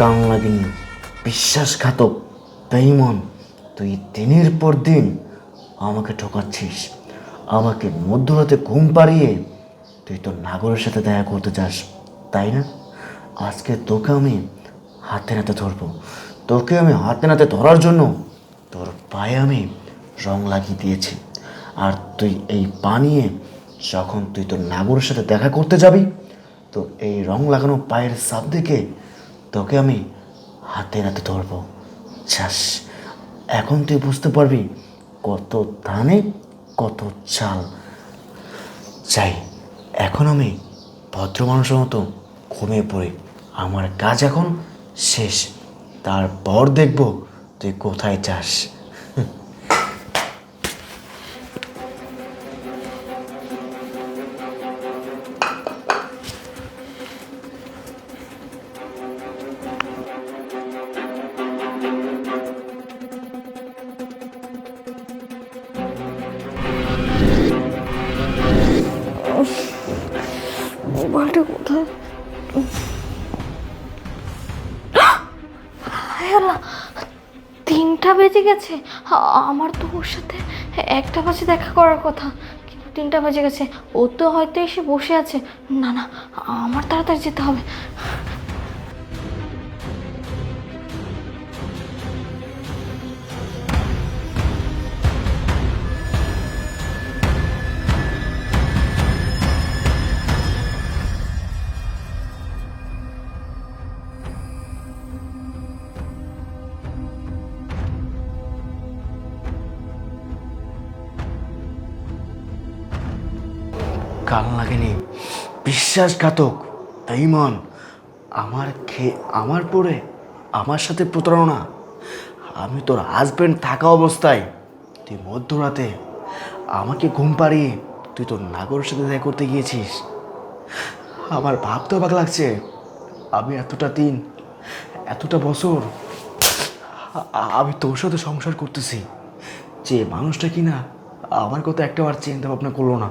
কান লাগেনি। বিশ্বাসঘাতক বেইমন তুই দিনের পর দিন আমাকে ঠকাচ্ছিস। আমাকে মধ্যরাতে ঘুম পাড়িয়ে তুই তোর নাগরের সাথে দেখা করতে চাস তাই না? আজকে তোকে আমি হাতে নাতে ধরবো। তোকে আমি হাতে নাতে ধরার জন্য তোর পায়ে আমি রং লাগিয়ে দিয়েছি। আর তুই এই পা নিয়ে যখন তুই তোর নাগরের সাথে দেখা করতে যাবি, তো এই রং লাগানো পায়ের সাপ দেখে তোকে আমি হাতে নাতে ধরবো। চাস এখন তুই বুঝতে পারবি কত ধানে কত চাল। চাই এখন আমি ভদ্র মানুষের মতো ঘুমিয়ে পড়ি। আমার কাজ এখন শেষ, তারপর দেখব তুই কোথায় যাস। গেছে। আমার তো ওর সাথে একটা বাজে দেখা করার কথা। কিন্তু তিনটা বাজে গেছে। ও তো হয়তো এসে বসে আছে। না না, আমার তাড়াতাড়ি যেতে হবে। কাল লাগেনি বিশ্বাসঘাতক বেইমান আমার খেয়ে আমার পরে আমার সাথে প্রতারণা। আমি তোর হাজব্যান্ড থাকা অবস্থায় তুই মধ্যরাতে আমাকে ঘুম পাড়িয়ে তুই তোর নাগরের সাথে দেখা করতে গিয়েছিস। আমার ভাবতে অবাক লাগছে, আমি এতটা দিন, এতটা বছর আমি তোর সাথে সংসার করতেছি। যে মানুষটা কি না আমার কথা একটাবার চিন্তা ভাবনা করল না।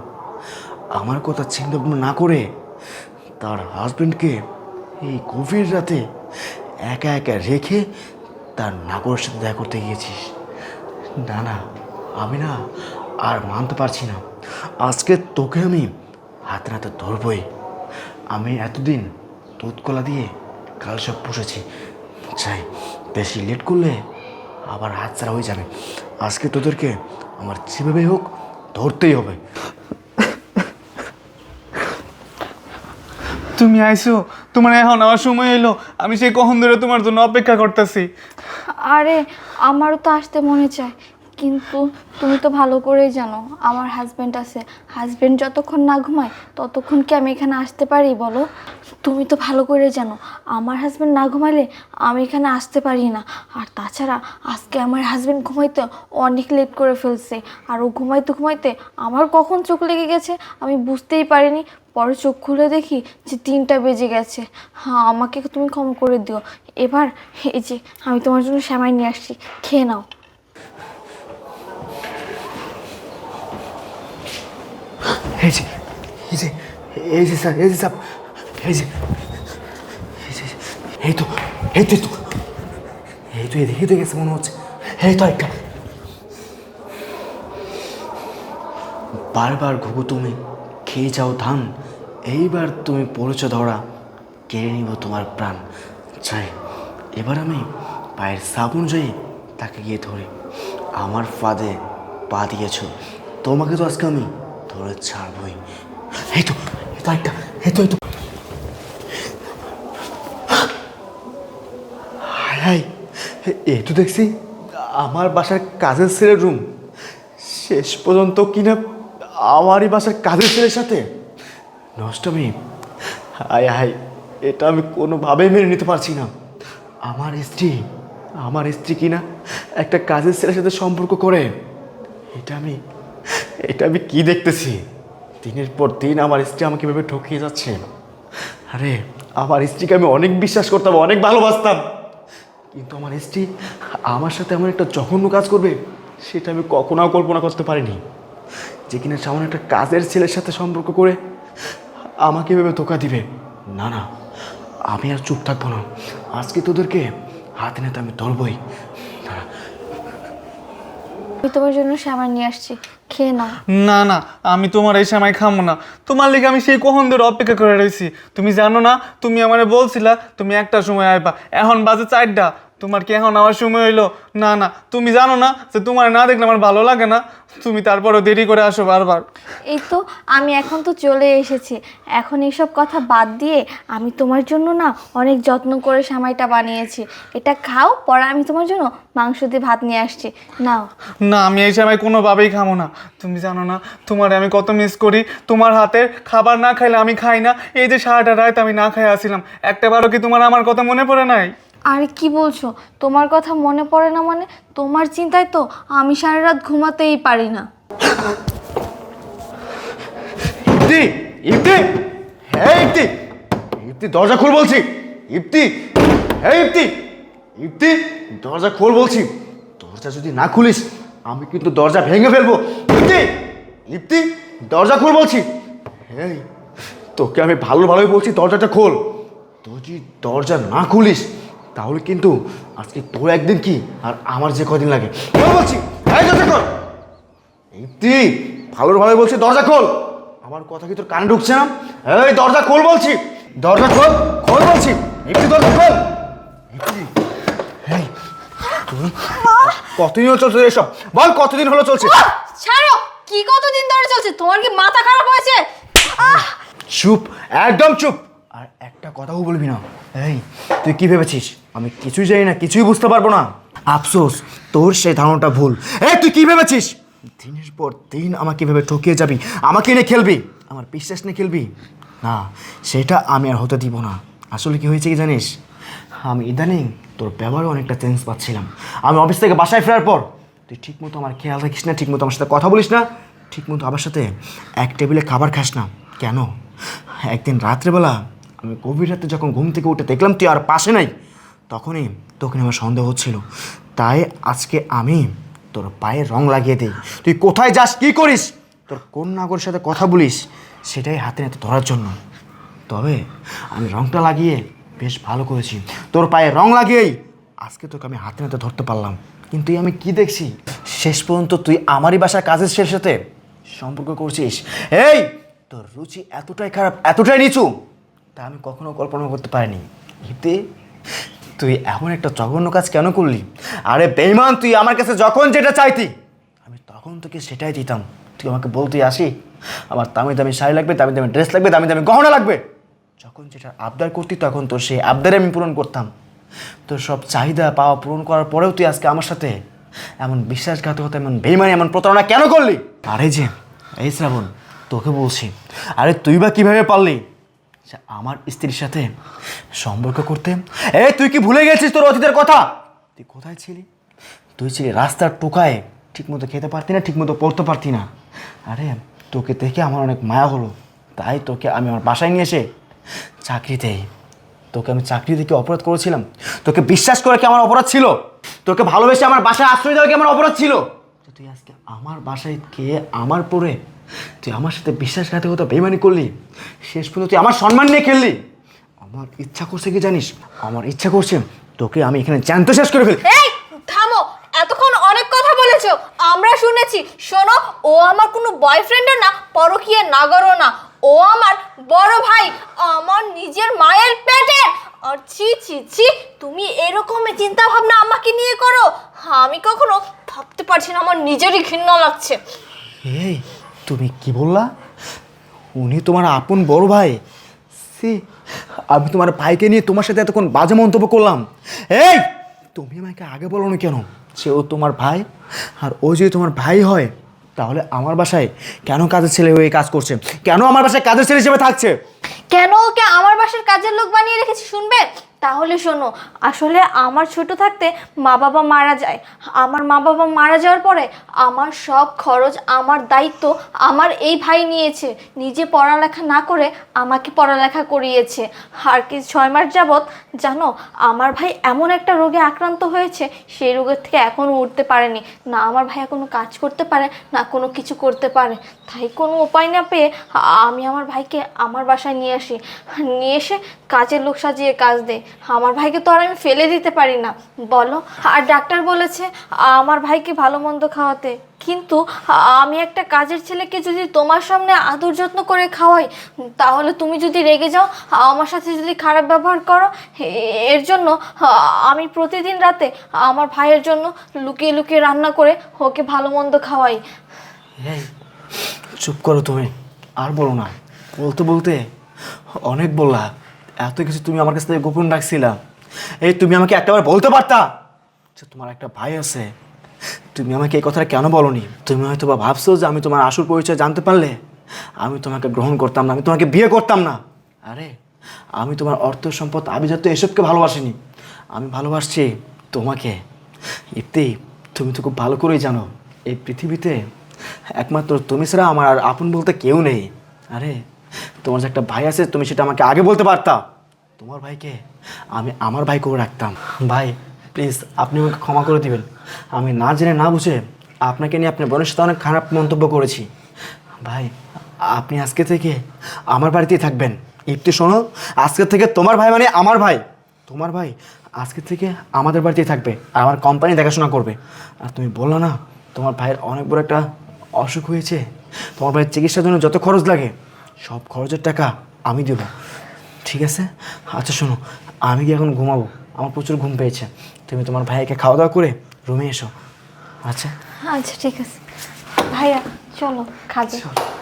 আমার কথা চিন্তা না করে তার হাজবেন্ডকে এই গভীর রাতে একা একা রেখে তার নাগরের সাথে দেখা করতে গিয়েছিস। না না, আমি না আর মানতে পারছি না। আজকে তোকে আমি হাতে নাতে ধরবই। আমি এতদিন দুধ কলা দিয়ে কাল সব পুষেছি। চাই, বেশি লেট করলে আবার হাত ছাড়া হয়ে যাবে। আজকে তোদেরকে আমার যেভাবে হোক ধরতেই হবে। তুমি আইছো? তোমার এখন আমার সময় এলো আমি সেই কখন ধরে তোমার জন্য অপেক্ষা করতেছি। আরে, আমারও তো আসতে মনে চায়। কিন্তু তুমি তো ভালো করেই জানো, আমার হাজব্যান্ড আছে। হাজব্যান্ড যতক্ষণ না ঘুমায়, ততক্ষণ কি আমি এখানে আসতে পারি, বলো? তুমি তো ভালো করে জানো, আমার হাজব্যান্ড না ঘুমালে আমি এখানে আসতে পারি না। আর তাছাড়া, আজকে আমার হাজব্যান্ড ঘুমাইতে অনেক লেট করে ফেলছে। আর ও ঘুমাইতে ঘুমাইতে আমার কখন চোখ লেগে গেছে আমি বুঝতেই পারিনি। পরে চোখ খুলে দেখি যে তিনটা বেজে গেছে। হ্যাঁ আমাকে তুমি ক্ষমা করে দিও। এবার এই যে আমি তোমার জন্য শ্যামাই নিয়ে আসছি, খেয়ে নাও। যে যে স্যার, এই এই তো এই তো, এই মনে হচ্ছে। এই বারবার ঘুঘু তুমি, খেয়ে যাও ধান। এইবার তুমি পড়েছ ধরা, কেড়ে নিব তোমার প্রাণ। চাই এবার আমি পায়ের সাবুন যাই তাকে গিয়ে ধরি। আমার ফাঁদে পা দিয়েছ, তোমাকে তো আজকে আমি ধরে ছাড়বই। এই তো এই তো একটা এই তো এই তো। হাই এই তো দেখছি আমার বাসার কাজের ছেলের রুম। শেষ পর্যন্ত কিনা আমারই বাসার কাজের ছেলের সাথে। নষ্টমী হাই হাই এটা আমি কোনোভাবেই মেনে নিতে পারছি না। আমার স্ত্রী আমার স্ত্রী কি না একটা কাজের ছেলের সাথে সম্পর্ক করে? এটা আমি এটা আমি কি দেখতেছি? দিনের পর দিন আমার স্ত্রী আমাকে ভেবে ঠকিয়ে যাচ্ছে। আরে, আমার স্ত্রীকে আমি অনেক বিশ্বাস করতাম, অনেক ভালোবাসতাম। কিন্তু আমার স্ত্রী আমার সাথে এমন একটা জঘন্য কাজ করবে, সেটা আমি কখনো কল্পনা করতে পারিনি। যে কিনা সামান্য একটা কাজের ছেলের সাথে সম্পর্ক করে আমাকে ভেবে ধোকা দিবে? না না আমি আর চুপ থাকব না। আজকে তোদেরকে হাতে নাতে আমি ধরবই। আমি তোমার জন্য সামান নিয়ে আসছি। খেয়ে নাও। না না আমি তোমার এই সময় খামো না। তোমার লিগে আমি সেই কখন ধরে অপেক্ষা করে রয়েছি। তুমি জানো না তুমি আমারে বলছিলা তুমি একটা সময় আইবা। এখন বাজে চারটা। তোমার কি এখন আমার সময় হইল? না না তুমি জানো না যে তোমার না দেখলে আমার ভালো লাগে না। তুমি তারপরও দেরি করে আসো বারবার। এই তো আমি এখন তো চলে এসেছি। এখন এইসব কথা বাদ দিয়ে আমি তোমার জন্য না অনেক যত্ন করে সামাইটা বানিয়েছি। এটা খাও পরে আমি তোমার জন্য মাংস দিয়ে ভাত নিয়ে আসছি। নাও। না আমি এই সময় কোনোভাবেই খামো না। তুমি জানো না তোমার আমি কত মিস করি। তোমার হাতের খাবার না খাইলে আমি খাই না। এই যে সারাটা রাত আমি না খাই আসছিলাম একটাবারও কি তোমার আমার কথা মনে পড়ে নাই? আরে কি বলছো? তোমার কথা মনে পড়ে না মানে? তোমার চিন্তায় তো আমি সারা রাত ঘুমাতেই পারি না। হ্যাঁ দরজা খোল বলছি। ইপ্তি হ্যাঁ ইপ্তি ইপ্তি দরজা খোল বলছি। দরজা যদি না খুলিস, আমি কিন্তু দরজা ভেঙে ফেলব। ইপ্তি ইপ্তি দরজা খোল বলছি। হ্যাঁ তোকে আমি ভালো ভালোই বলছি, দরজাটা খোল। তুই দরজা না খুলিস তাহলে কিন্তু আজকে তোর একদিন কি আর আমার যে কদিন লাগে? বলছি। দরজা খোল। ইপ্তি ভালোর ভালো বলছি দরজা খোল। আমার কথা কি তোর কানে ঢুকছে না? এই দরজা খোল বলছি। দরজা খোল খোল বলছি। ইপ্তি দরজা খোল। তুই কতদিন হলো চলছে এসব? বল কতদিন হলো চলছে? ছাড়ো! কি কতদিন ধরে চলছে? তোমার কি মাথা খারাপ হয়েছে? চুপ একদম চুপ। কথাও বলবি না। এই, তুই কি ভেবেছিস? আমি কিছুই জানি না, কিছুই বুঝতে পারব না। আফসোস, তোর সেই ধারণাটা ভুল। এই, তুই কি ভেবেছিস? দিনের পর দিন আমাকে ভেবে ঠকিয়ে যাবি, আমাকে নিয়ে খেলবি, আমার বিশ্বাস নিয়ে খেলবি? না, সেটা আমি আর হতে দিব না। আসলে কি হয়েছে কি জানিস? আমি ইদানিং তোর ব্যবহারে অনেকটা চেঞ্জ পাচ্ছিলাম। আমি অফিস থেকে বাসায় ফেরার পর, তুই ঠিকমতো আমার খেয়াল রাখিস না, ঠিকমতো আমার সাথে কথা বলিস না, ঠিকমতো আমার সাথে এক টেবিলে খাবার খাস না। কেন? একদিন রাত্রেবেলা আমি গভীর রাতে যখন ঘুম থেকে উঠে দেখলাম তুই আর পাশে নাই, তখনই তোকে আমার সন্দেহ হচ্ছিল। তাই আজকে আমি তোর পায়ে রং লাগিয়ে দিই। তুই কোথায় যাস? কি করিস? তোর কোন নাগরের সাথে কথা বলিস? সেটাই হাতে নাতে ধরার জন্য। তবে আমি রংটা লাগিয়ে বেশ ভালো করেছি। তোর পায়ে রং লাগিয়েই আজকে তোকে আমি হাতে নাতে ধরতে পারলাম। কিন্তু আমি কি দেখছি? শেষ পর্যন্ত তুই আমারই বাসার কাজের শেষ সাথে সম্পর্ক করছিস। এই, তোর রুচি এতটাই খারাপ, এতটাই নিচু। তা আমি কখনো কল্পনা করতে পারিনি। হিতে, তুই এমন একটা জঘন্য কাজ কেন করলি? আরে বেইমান তুই আমার কাছে যখন যেটা চাইতি, আমি তখন তোকে সেটাই দিতাম। তুই আমাকে বলতে আসি, আমার দামি দামি শাড়ি লাগবে, দামি দামি ড্রেস লাগবে, দামি দামি গহনা লাগবে। যখন যেটা আবদার করতি, তখন তোর সেই আবদারে আমি পূরণ করতাম। তোর সব চাহিদা পাওয়া পূরণ করার পরেও তুই আজকে আমার সাথে এমন বিশ্বাসঘাতকতা, এমন বেইমানি এমন প্রতারণা কেন করলি? আরে যে, এই শ্রাবণ, তোকে বলছি, আরে তুই বা কীভাবে পারলি? যে আমার স্ত্রীর সাথে সম্পর্ক করতে? এ তুই কি ভুলে গেছিস তোর অতীতের কথা? তুই কোথায় ছিলি? তুই ছিলি রাস্তার টোকায়, ঠিকমতো খেতে পারতি না, ঠিকমতো পড়তে পারতি না। আরে, তোকে দেখে আমার অনেক মায়া হলো। তাই তোকে আমি আমার বাসায় নিয়ে এসে চাকরি দেই তোকে আমি চাকরি থেকে অপরাধ করেছিলাম। তোকে বিশ্বাস করে কি আমার অপরাধ ছিল? তোকে ভালোবেসে আমার বাসায় আশ্রয় দেওয়া কি আমার অপরাধ ছিল? তুই আজকে আমার বাসায় খেয়ে আমার পরে তুই আমার সাথে বিশ্বাসঘাতকতা বেমানি করলি? শেষ পর্যন্ত তুই আমার সম্মান নিয়ে খেললি? আমার ইচ্ছা করছে কি জানিস? আমার ইচ্ছা করছে তোকে আমি এখানে জ্যান্ত শেষ করে ফেলি। এই থামো। এতক্ষণ অনেক কথা বলেছ। আমরা শুনেছি শোনো ও আমার কোনো বয়ফ্রেন্ডও না পরকীয়া নাগরও না। ও আমার বড় ভাই আমার নিজের মায়ের পেটের আর ছি ছি ছি তুমি এরকমই চিন্তা ভাবনা আমাকে নিয়ে করো? আমি কখনো ভাবতে পারছি না আমার নিজেরই ঘৃণা লাগছে। এই তুমি কি বললা? উনি তোমার আপন বড় ভাই। সি আমি তোমার ভাইকে নিয়ে তোমার সাথে এতক্ষণ বাজে মন্তব্য করলাম। এই, তুমি আমাকে আগে বলো না কেন? সে ও তোমার ভাই, আর ও যদি তোমার ভাই হয়, তাহলে আমার বাসায় কেন কাজের ছেলে হয়ে কাজ করছে? কেন আমার বাসায় কাজের ছেলে হিসেবে থাকছে? কেন ওকে আমার বাসার কাজের লোক বানিয়ে রেখেছি, শুনবে? তাহলে শোনো, আসলে আমার ছোট থাকতে মা বাবা মারা যায়। আমার মা বাবা মারা যাওয়ার পরে আমার সব খরচ, আমার দায়িত্ব আমার এই ভাই নিয়েছে। নিজে পড়ালেখা না করে আমাকে পড়ালেখা করিয়েছে। আর কি ছয় মাস যাবৎ, জানো, আমার ভাই এমন একটা রোগে আক্রান্ত হয়েছে, সেই রোগের থেকে এখনও উঠতে পারেনি। না আমার ভাইয়া কোনো কাজ করতে পারে, না কোনো কিছু করতে পারে। তাই কোনো উপায় না পেয়ে আমি আমার ভাইকে আমার বাসায় নিয়ে আসি। নিয়ে এসে কাজের লোক সাজিয়ে কাজ দেয়। আমার ভাইকে তো আর আমি ফেলে দিতে পারি না। বলো, আর ডাক্তার বলেছে, আমার ভাইকে ভালো মন্দ খাওয়াতে। কিন্তু আমি একটা কাজের ছেলেকে যদি তোমার সামনে আদর যত্ন করে খাওয়াই, তাহলে তুমি যদি রেগে যাও, আমার সাথে যদি খারাপ ব্যবহার করো এর জন্য আমি প্রতিদিন রাতে আমার ভাইয়ের জন্য লুকিয়ে লুকিয়ে রান্না করে ওকে ভালো মন্দ খাওয়াই। চুপ করো তুমি, আর বলো না। বলতে বলতে অনেক বললা। এত কিছু তুমি আমার কাছ থেকে গোপন রাখছিলা। এই তুমি আমাকে একটাবার বলতে পারতা যে তোমার একটা ভাই আছে। তুমি আমাকে এই কথাটা কেন বলনি? তুমি হয়তো বা ভাবছ যে আমি তোমার আসল পরিচয় জানতে পারলে। আমি তোমাকে গ্রহণ করতাম না, আমি তোমাকে বিয়ে করতাম না। আরে, আমি তোমার অর্থ সম্পদ আভিজাত্য এসবকে ভালোবাসিনি। আমি ভালোবাসছি তোমাকে। ইতি তুমি তো খুব ভালো করেই জানো, এই পৃথিবীতে একমাত্র তুমি ছাড়া আমার আর আপন বলতে কেউ নেই। আরে তোমার যে একটা ভাই আছে, তুমি সেটা আমাকে আগে বলতে পারতা। তোমার ভাইকে আমি আমার ভাই করে রাখতাম। ভাই প্লিজ আপনি আমাকে ক্ষমা করে দিবেন। আমি না জেনে, না বুঝে আপনাকে নিয়ে আপনার বোনের সাথে অনেক খারাপ মন্তব্য করেছি। ভাই, আপনি আজকে থেকে আমার বাড়িতেই থাকবেন। ইফতি শোনো, আজকে থেকে তোমার ভাই মানে আমার ভাই। তোমার ভাই আজকে থেকে আমাদের বাড়িতেই থাকবে আর আমার কোম্পানি দেখাশোনা করবে। আর তুমি বলল না, তোমার ভাইয়ের অনেক বড় একটা অসুখ হয়েছে। তোমার ভাইয়ের চিকিৎসার জন্য যত খরচ লাগে সব খরচের টাকা আমি দেব। ঠিক আছে? আচ্ছা শোনো আমি কি এখন ঘুমাবো। আমার প্রচুর ঘুম পেয়েছে। তুমি তোমার ভাইকে খাওয়া দাওয়া করে রুমে এসো। আচ্ছা? আচ্ছা ঠিক আছে। ভাইয়া চলো খাবে। চলো।